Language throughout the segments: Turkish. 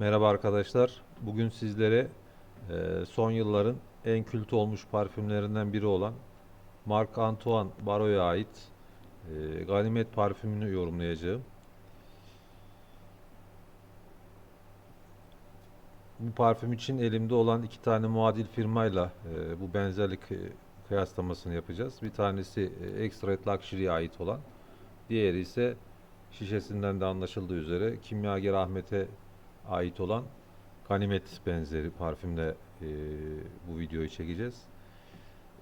Merhaba arkadaşlar. Bugün sizlere e, son yılların en kült olmuş parfümlerinden biri olan Marc Antoine Barro'ya ait e, Ganimet parfümünü yorumlayacağım. Bu parfüm için elimde olan iki tane muadil firmayla e, bu benzerlik e, kıyaslamasını yapacağız. Bir tanesi e, Extra Luxury'ye ait olan, diğeri ise şişesinden de anlaşıldığı üzere Kimyager Ahmet'e ait olan Ganimet benzeri parfümle e, bu videoyu çekeceğiz.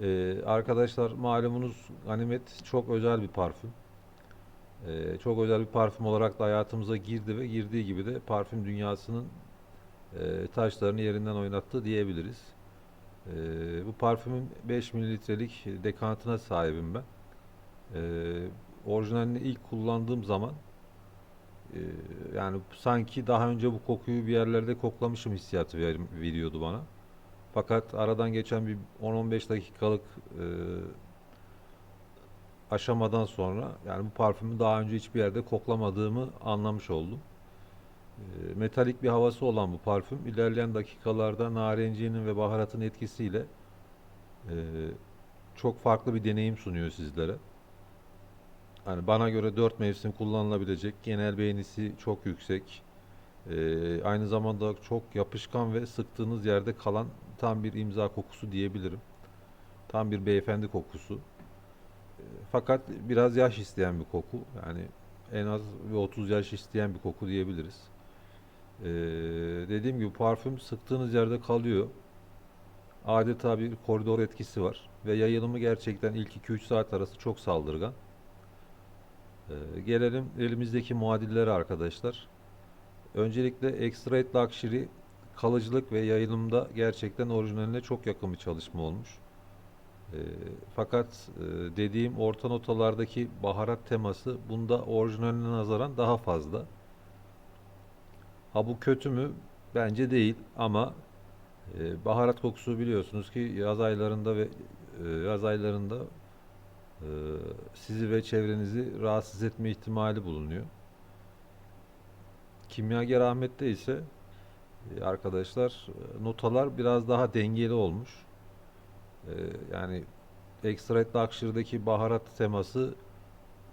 E, arkadaşlar malumunuz Ganimet çok özel bir parfüm. E, çok özel bir parfüm olarak da hayatımıza girdi ve girdiği gibi de parfüm dünyasının e, taşlarını yerinden oynattı diyebiliriz. E, bu parfümün 5 mililitrelik dekantına sahibim ben. E, orijinalini ilk kullandığım zaman ee, yani sanki daha önce bu kokuyu bir yerlerde koklamışım hissiyatı ver- veriyordu bana. Fakat aradan geçen bir 10-15 dakikalık e, aşamadan sonra yani bu parfümü daha önce hiçbir yerde koklamadığımı anlamış oldum. E, metalik bir havası olan bu parfüm ilerleyen dakikalarda narencinin ve baharatın etkisiyle e, çok farklı bir deneyim sunuyor sizlere. Hani bana göre dört mevsim kullanılabilecek, genel beğenisi çok yüksek. Ee, aynı zamanda çok yapışkan ve sıktığınız yerde kalan tam bir imza kokusu diyebilirim. Tam bir beyefendi kokusu. Ee, fakat biraz yaş isteyen bir koku. Yani en az bir 30 yaş isteyen bir koku diyebiliriz. Ee, dediğim gibi parfüm sıktığınız yerde kalıyor. Adeta bir koridor etkisi var ve yayılımı gerçekten ilk 2-3 saat arası çok saldırgan. Ee, gelelim elimizdeki muadillere arkadaşlar. Öncelikle Extra Luxury kalıcılık ve yayılımda gerçekten orijinaline çok yakın bir çalışma olmuş. Ee, fakat e, dediğim orta notalardaki baharat teması bunda orijinaline nazaran daha fazla. Ha bu kötü mü? Bence değil ama e, baharat kokusu biliyorsunuz ki yaz aylarında ve e, yaz aylarında e, sizi ve çevrenizi rahatsız etme ihtimali bulunuyor. Kimyager Ahmet'te ise e, arkadaşlar e, notalar biraz daha dengeli olmuş. E, yani Extra Luxury'deki baharat teması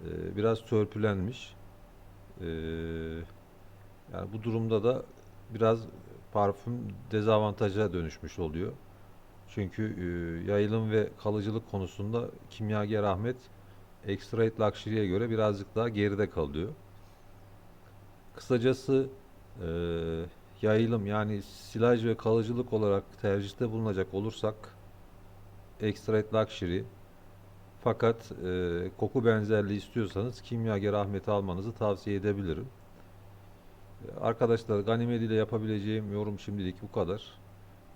e, biraz törpülenmiş. E, yani bu durumda da biraz parfüm dezavantaja dönüşmüş oluyor. Çünkü e, yayılım ve kalıcılık konusunda Kimyager Ahmet Extra Luxury'ye göre birazcık daha geride kalıyor. Kısacası e, yayılım yani silaj ve kalıcılık olarak tercihte bulunacak olursak Extra Luxury fakat e, koku benzerliği istiyorsanız Kimyager Ahmet'i almanızı tavsiye edebilirim. Arkadaşlar Ganimed ile yapabileceğim yorum şimdilik bu kadar.